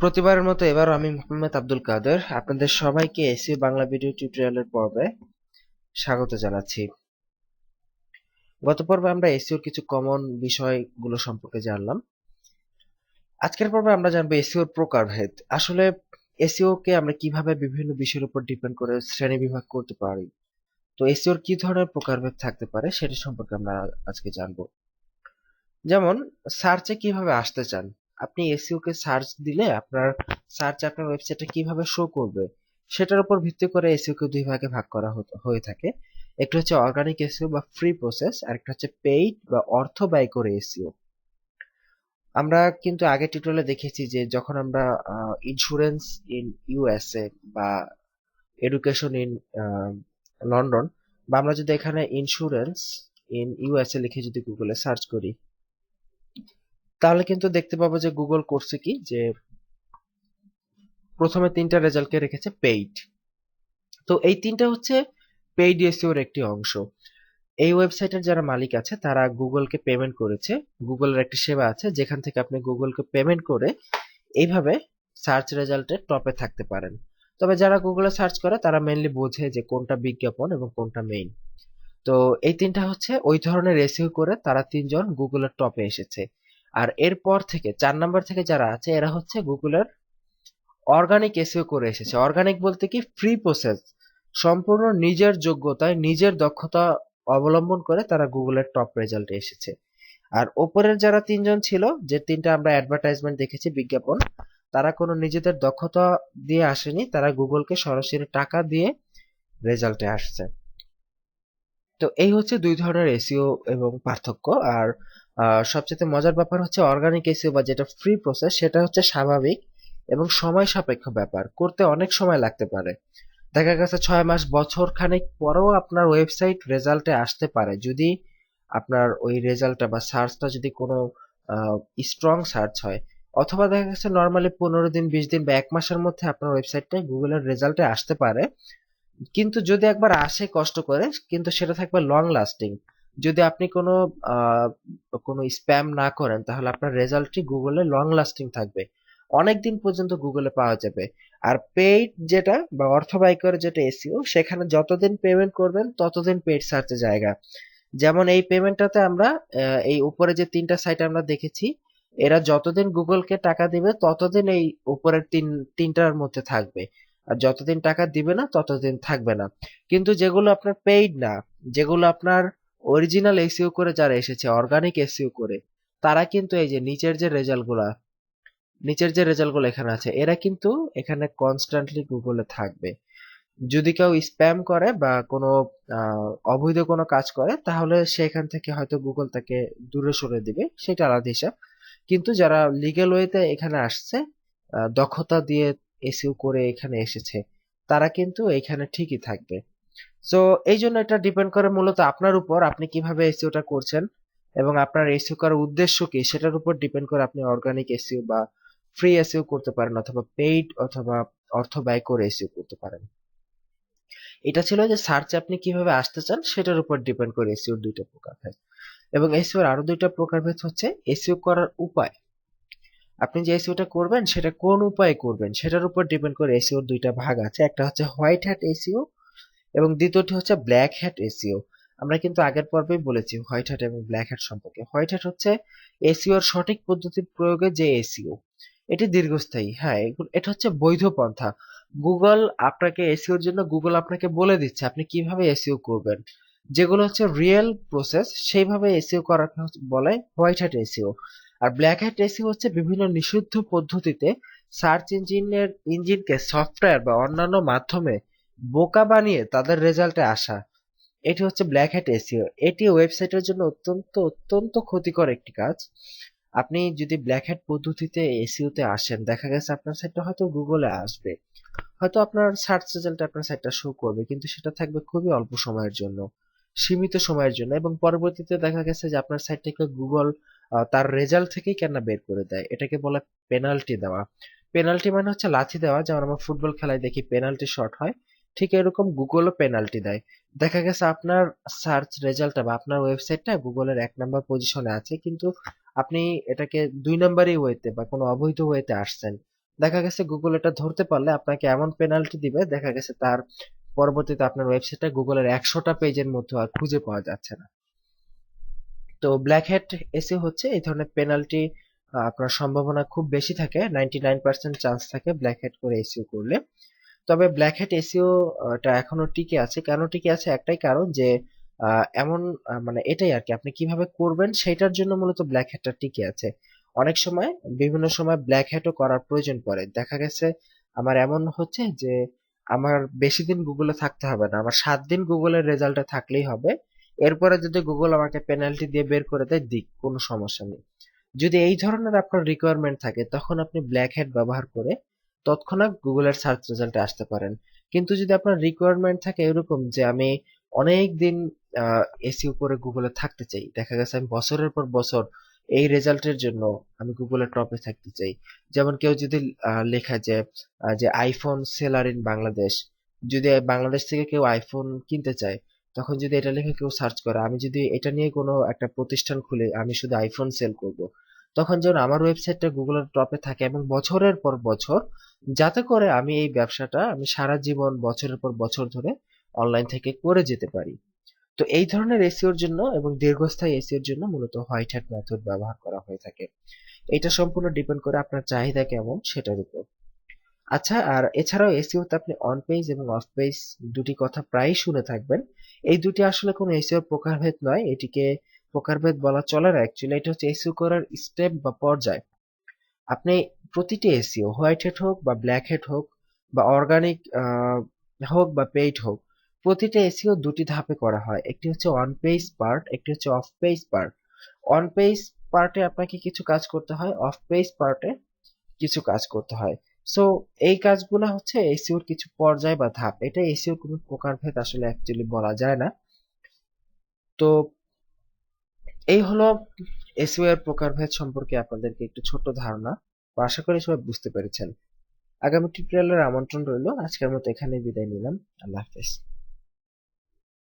প্রতিবারের মতো এবারও আমি মোহাম্মদ আব্দুল কাদের। আপনাদের সবাইকে এসি বাংলা ভিডিও টিউটোরিয়ালের পর্বে স্বাগত জানাচ্ছি। গত পর্বে আমরা এসিওর কিছু কমন বিষয়গুলো সম্পর্কে জানলাম। আজকের পর্বে আমরা জানব এসিওর প্রকারভেদ। আসলে এসিও কে আমরা কীভাবে বিভিন্ন বিষয়ের উপর ডিপেন্ড করে শ্রেণি বিভাগ করতে পারি? তো এসিওর কি ধরনের প্রকারভেদ থাকতে পারে সেটা সম্পর্কে আমরা আজকে জানব। যেমন, সার্চে কীভাবে আসতে চান? আপনি এসইও কে সার্চ দিলে আপনার সার্চ আপনার ওয়েবসাইটে কীভাবে শো করবে, সেটার উপর ভিত্তি করে এসইও কে দুই ভাগে ভাগ করা হয়ে থাকে। একটা হচ্ছে অর্গানিক এসইও বা ফ্রি প্রসেস আর একটা হচ্ছে পেইড বা অর্থ ব্যয় করে এসইও আমরা কিন্তু আগে টিউটোরিয়ালে দেখেছি যে যখন আমরা ইন্স্যুরেন্স ইন ইউএসএ বা এডুকেশন ইন লন্ডন বা আমরা যদি এখানে ইন্স্যুরেন্স ইন ইউএসএ লিখে যদি গুগলে সার্চ করি তাহলে কিন্তু দেখতে পাবো যে গুগল করছে কি? যে প্রথমে তিনটা রেজাল্টকে রেখেছে পেইড তো এই তিনটা হচ্ছে পেইড এসিওর একটি অংশ। এই ওয়েবসাইটের যারা মালিক আছে, তারা গুগলকে পেমেন্ট করেছে। গুগলের একটি সেবা আছে, যেখান থেকে আপনি গুগলকে পেমেন্ট করে এইভাবে সার্চ রেজাল্টের টপে থাকতে পারেন। তবে যারা গুগলে সার্চ করে, তারা মেনলি বোঝে যে কোনটা বিজ্ঞাপন এবং কোনটা মেইন তো এই তিনটা হচ্ছে ওই ধরনের এসিও করে তারা তিনজন গুগলের টপে এসেছে। আর এরপর থেকে, চার নাম্বার থেকে যারা আছে, এরা হচ্ছে গুগলের অর্গানিক এসিও করে এসেছে। অর্গানিক বলতে কি? ফ্রি প্রসেস সম্পূর্ণ নিজের যোগ্যতায়, নিজের দক্ষতা অবলম্বন করে তারা গুগলের টপ রেজাল্টে এসেছে। আর ওপরের যারা তিনজন ছিল, যে তিনটা আমরা অ্যাডভার্টাইজমেন্ট দেখেছি, বিজ্ঞাপন, তারা কোনো নিজেদের দক্ষতা দিয়ে আসেনি, তারা গুগলকে সরাসরি টাকা দিয়ে রেজাল্টে আসছে। তো এই হচ্ছে দুই ধরনের এসিও এবং পার্থক্য। আর সবচেয়ে মজার ব্যাপার হচ্ছে অর্গানিক এসিও বা যেটা ফ্রি প্রসেস সেটা হচ্ছে স্বাভাবিক এবং সময় সাপেক্ষ ব্যাপার। করতে অনেক সময় লাগতে পারে। দেখা গেছে ছয় মাস, বছর খানেক পরেও আপনার ওয়েবসাইট রেজাল্টে আসতে পারে। যদি আপনার ওই রেজাল্টটা বা সার্চটা যদি কোনো স্ট্রং সার্চ হয়, অথবা দেখা গেছে নর্মালি পনেরো দিন, বিশ দিন বা এক মাসের মধ্যে আপনার ওয়েবসাইটটা গুগলের রেজাল্টে আসতে পারে। কিন্তু যদি একবার আসে কষ্ট করে, কিন্তু সেটা থাকবে লং লাস্টিং যদি আপনি কোনো কোনো স্প্যাম না করেন, তাহলে আপনার রেজাল্টটি গুগলে লং লাস্টিং থাকবে। অনেক দিন পর্যন্ত গুগলে পাওয়া যাবে। আর পেইড যেটা বা অর্থ করে যেটা এসিও সেখানে যতদিন পেমেন্ট করবেন, ততদিন পেইড সার্চে জায়গা। যেমন এই পেমেন্টটাতে আমরা এই উপরে যে তিনটা সাইট আমরা দেখেছি, এরা যতদিন গুগলকে টাকা দিবে, ততদিন এই উপরের তিন, তিনটার মধ্যে থাকবে। আর যতদিন টাকা দিবে না, ততদিন থাকবে না। কিন্তু যেগুলো আপনার পেইড না, যেগুলো আপনার অরিজিনাল এসিও করে যারা এসেছে অর্গানিক এসিও করে, তারা কিন্তু এই যে নিচের যে রেজাল্টগুলা নিচের যে রেজাল্টগুলো এখানে আছে, এরা কিন্তু এখানে কনস্ট্যান্টলি গুগলে থাকবে। যদি কেউ স্প্যাম করে বা কোনো অবৈধ কোনো কাজ করে, তাহলে সেখান থেকে হয়তো গুগল তাকে দূরে সরে দিবে, সেটা আলাদা হিসাব। কিন্তু যারা লিগেল ওয়েতে এখানে আসছে দক্ষতা দিয়ে এসিও করে এখানে এসেছে, তারা কিন্তু এখানে ঠিকই থাকবে। সো এই জন্য এটা ডিপেন্ড করে মূলত আপনার উপর আপনি কীভাবে এসিওটা করছেন এবং আপনার এসিও করার উদ্দেশ্য কি সেটার উপর ডিপেন্ড করে আপনি অর্গানিক এসিও বা ফ্রি এসিও করতে পারেন অথবা পেইড অথবা অর্থ ব্যয় করে এসিও করতে পারেন এটা ছিল যে সার্চে আপনি কীভাবে আসতে চান সেটার উপর ডিপেন্ড করে এসিওর দুইটা প্রকারভেদ এবং এসিওর আরও দুইটা প্রকারভেদ হচ্ছে এসিও করার উপায় আপনি যে এসিওটা করবেন সেটা কোন উপায়ে করবেন সেটার উপর ডিপেন্ড করে এসিওর দুইটা ভাগ আছে একটা হচ্ছে হোয়াইট হ্যাট এসিও এবং দ্বিতীয়টি হচ্ছে ব্ল্যাক হ্যাট এসিও আমরা কিন্তু আগের পর্বেই বলেছি হোয়াইট হ্যাট এবং ব্ল্যাক হ্যাট সম্পর্কে। হোয়াইট হ্যাট হচ্ছে এসিওর সঠিক পদ্ধতির প্রয়োগে যে এসিও এটি দীর্ঘস্থায়ী হ্যাঁ এটা হচ্ছে বৈধ পন্থা। গুগল আপনাকে এসিওর জন্য গুগল আপনাকে বলে দিচ্ছে আপনি কীভাবে এসিও করবেন। যেগুলো হচ্ছে রিয়েল প্রসেস সেইভাবে এসিও করাকে বলে হোয়াইট হ্যাট এসিও আর ব্ল্যাক হ্যাট এসিও হচ্ছে বিভিন্ন নিষিদ্ধ পদ্ধতিতে সার্চ ইঞ্জিনের ইঞ্জিনকে সফটওয়্যার বা অন্যান্য মাধ্যমে বোকা বানিয়ে তাদের রেজাল্টে আসা। এটি হচ্ছে ব্ল্যাক হ্যাট এসিও এটি ওয়েবসাইটের জন্য অত্যন্ত অত্যন্ত ক্ষতিকর একটি কাজ। আপনি যদি ব্ল্যাক হ্যাট পদ্ধতিতে এসিওতে আসেন, দেখা গেছে আপনার সাইটটা হয়তো গুগলে আসবে। হয়তো আপনার সার্চ রেজাল্টে আপনার সাইটটা শো করবে, কিন্তু সেটা থাকবে খুবই অল্প সময়ের জন্য, সীমিত সময়ের জন্য, এবং পরবর্তীতে দেখা গেছে যে আপনার সাইটটাকে গুগল তার রেজাল্ট থেকেই কেন বের করে দেয়। এটাকে বলে পেনাল্টি দেওয়া। পেনাল্টি মানে হচ্ছে লাথি দেওয়া, যেমন আমরা ফুটবল খেলায় দেখি পেনাল্টি শট হয়। ঠিক এরকম গুগলও পেনাল্টি দেয়। দেখা গেছে আপনার সার্চ রেজাল্টটা বা আপনার ওয়েবসাইটটা গুগলের এক নাম্বার পজিশনে আছে, কিন্তু আপনি এটাকে দুই নাম্বারই ওয়েতে বা কোনো অবৈধ ওয়েতে আসছেন। দেখা গেছে গুগল এটা ধরতে পারলে আপনাকে এমন পেনাল্টি দিবে, দেখা গেছে তার পরবর্তীতে আপনার ওয়েবসাইটটা গুগলের একশোটা পেজের মধ্যে আর খুঁজে পাওয়া যাচ্ছে না। তো ব্ল্যাক হ্যাট এসিও হচ্ছে, এই ধরনের পেনাল্টি আপনার সম্ভাবনা খুব বেশি থাকে নাইনটি নাইন পার্সেন্ট চান্স থাকে ব্ল্যাক হ্যাট করে এসিও করলে। তবে ব্ল্যাক হ্যাট এসিও এটা এখনও টিকে আছে। কেন টিকে আছে? একটাই কারণ যে এমন মানে এটাই আর কি, আপনি কীভাবে করবেন সেটার জন্য মূলত ব্ল্যাক হ্যাটটা টিকে আছে। অনেক সময়, বিভিন্ন সময় ব্ল্যাক হ্যাটও করার প্রয়োজন পড়ে। দেখা গেছে, আমার এমন হচ্ছে যে, আমার বেশি দিন গুগলে থাকতে হবে না। আমার সাত দিন গুগলের রেজাল্টে থাকলেই হবে। এরপরে যদি গুগল আমাকে পেনাল্টি দিয়ে বের করে দেয়, দিক, কোনো সমস্যা নেই। যদি এই ধরনের আপনার রিকোয়ারমেন্ট থাকে, তখন আপনি ব্ল্যাক হ্যাট ব্যবহার করে তৎক্ষণাৎ গুগলের সার্চ রেজাল্টে আসতে পারেন। কিন্তু যদি আপনার রিকোয়ারমেন্ট থাকে এরকম যে আমি অনেক দিন এসিও উপরে গুগলে থাকতে চাই, দেখা গেছে আমি বছরের পর বছর এই রেজাল্টের জন্য আমি গুগলের টপে থাকতে চাই। যেমন কেউ যদি লেখা যে যে আইফোন সেলার ইন বাংলাদেশ যদি বাংলাদেশ থেকে কেউ আইফোন কিনতে চায়, তখন যদি এটা লিখে কেউ সার্চ করে, আমি যদি এটা নিয়ে কোনো একটা প্রতিষ্ঠান খুলে আমি শুধু আইফোন সেল করব, তখন যেন আমার ওয়েবসাইটটা গুগলের টপে থাকে এবং বছরের পর বছর যাতে করে আমি এই ব্যবসাটা আমি সারা জীবন বছরের পর বছর ধরে অনলাইন থেকে করে যেতে পারি। তো এই ধরনের এসিওর জন্য এবং দীর্ঘস্থায়ী এসিওর জন্য মূলত হোয়াইট হ্যাট মেথড ব্যবহার করা হয়ে থাকে। এটা সম্পূর্ণ ডিপেন্ড করে আপনার চাহিদা কেমন সেটার উপর। আচ্ছা আর এছাড়াও এসিওতে আপনি অন পেজ এবং অফ পেজ দুটি কথা প্রায়ই শুনে থাকবেন। এই দুটি আসলে কোনো এসিও প্রকারভেদ নয়, এটিকে প্রকারভেদ বলা চলে না। অ্যাকচুয়ালি এটা হচ্ছে এসিও করার স্টেপ বা পর্যায়। আপনি প্রতিটি এসিও হোয়াইট হেড হোক বা ব্ল্যাক হেড হোক বা অর্গানিক হোক বা পেইড হোক, প্রতিটা এসিও দুটি ধাপে করা হয়। একটি হচ্ছে অন পেজ পার্ট, একটি হচ্ছে off page part. On page পার্টে আপনাকে কিছু কাজ করতে হয়, অফ পেজ পার্টে কিছু কাজ করতে হয়। সো, এই কাজগুলো হচ্ছে এসিওর কিছু পর্যায় বা ধাপ। এটা এসিওর কোনো প্রকারভেদ আসলে অ্যাকচুয়ালি বলা যায় না। তো এই হলো এসইও এর প্রকারভেদ সম্পর্কে আপনাদেরকে একটু ছোট্ট ধারণা আশা করি সবাই বুঝতে পেরেছেন। আগামী টিউটোরিয়ালের আমন্ত্রণ রইল। আজকের মতো এখানেই বিদায় নিলাম। আল্লাহ হাফেজ।